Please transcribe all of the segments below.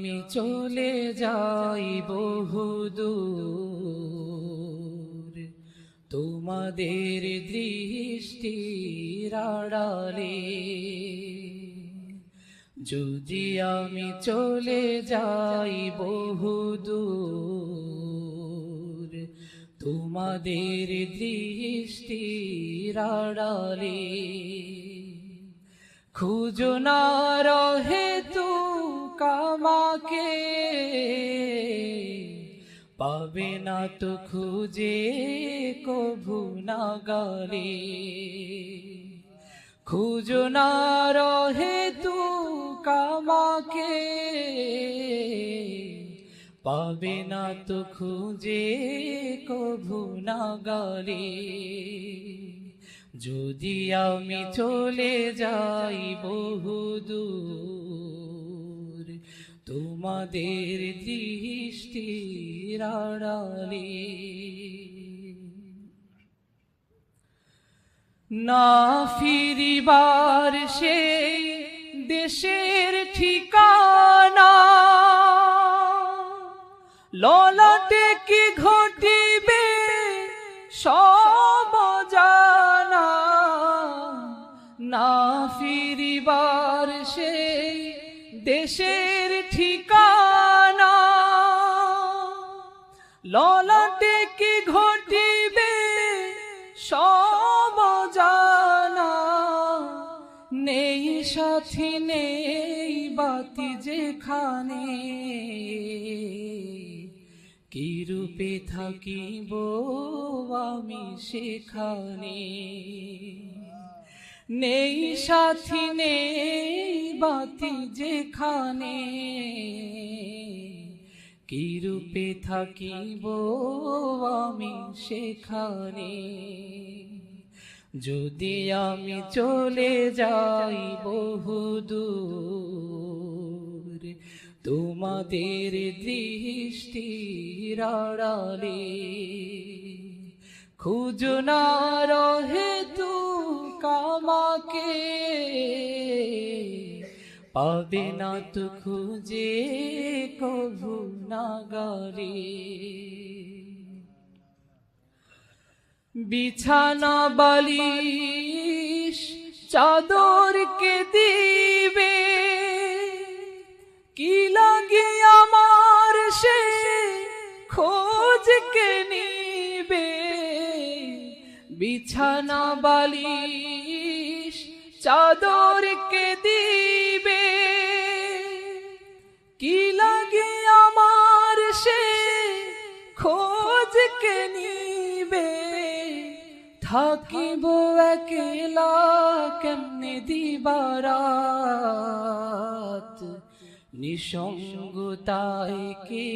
আমি চলে যাই বহুদূর। তোমাদের দৃষ্টির আড়ালে যদি আমি চলে যাই বহুদূর, তোমাদের দৃষ্টির আড়ালে খুঁজো না রহে তু কামাকে পাবে না তো খুঁজে কভু না গালে খুঁজো না রহে তু কামাকে, পাবে না তো খুঁজে কভু না গালে যদি আমি চলে যাই বহুদূর তোমাদের দৃষ্টি আড়ালে। না ফিরিবার সেই দেশের ঠিকানা ললাটে দেশের ঠিকানা। ললাটে কি ঘটিবে সব জানা নেই সাথী, নেই বাতি যেখানে। কি রূপে থাকিব আমি সেখানে? নেই সাথী, নেই বাতি যেখানে। কি রূপে থাকিব আমি সেখানে? যদি আমি চলে যাই বহুদূর তোমাদের দৃষ্টির আড়ালে খুঁজো না রহে কামাকে পাবে না তো খুঁজে কভু না গালে বিছানা বালিশ চাদরকে দিবে। কি লাগে বিছানা বালিশ চাদরকে দিবে। কি লাগে আমার সে খোঁজকে নিবে? থাকিব একলা কেমনে দিবারাত? নিসঙ্গতায় কে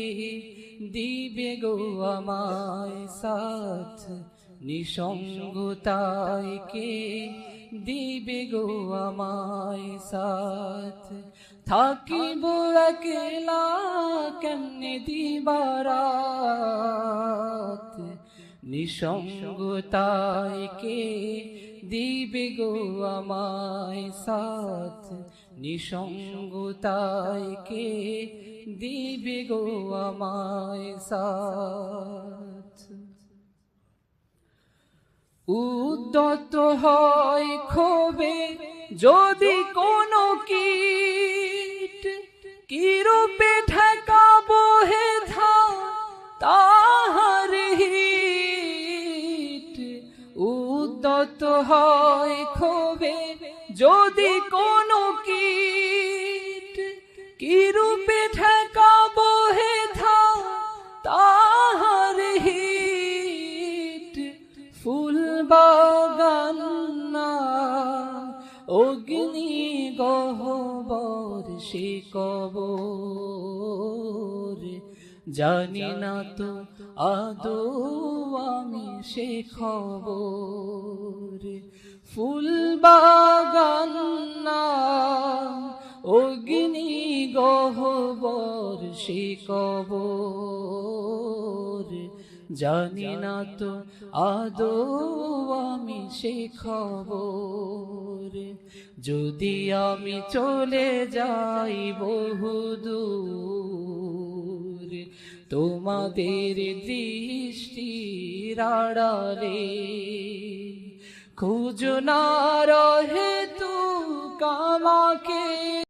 দিবে গো আমায় সাথ? নিসঙ্গতায় কে দিবে গো আমায় সাথ? থাকিব একলা কেমনে দিবারাত নিসঙ্গতায় কে দিবে গো আমায় সাথ? নিসঙ্গতায় কে দিবে গো আমায় সাথ? উদ্যত হয় ক্ষোভে যদি কোনো কীট কিরূপে ঠেকাবো হে ধা তাহার হিট? উদ্যত হয় ক্ষোভে যদি কোনো কীট কিরূপে ঠেকাবো অগ্নি গহবর সে কবর। জানি না তো আদৌ আমি সে খবর। ফুল বাগান না, অগ্নি গহবর সে কবর। জানি না তো আদৌ আমি সে খবর। যদি আমি চলে যাই বহুদূর তোমাদের দৃষ্টি রাড়ালে খুঁজ না রহে তু কামাকে।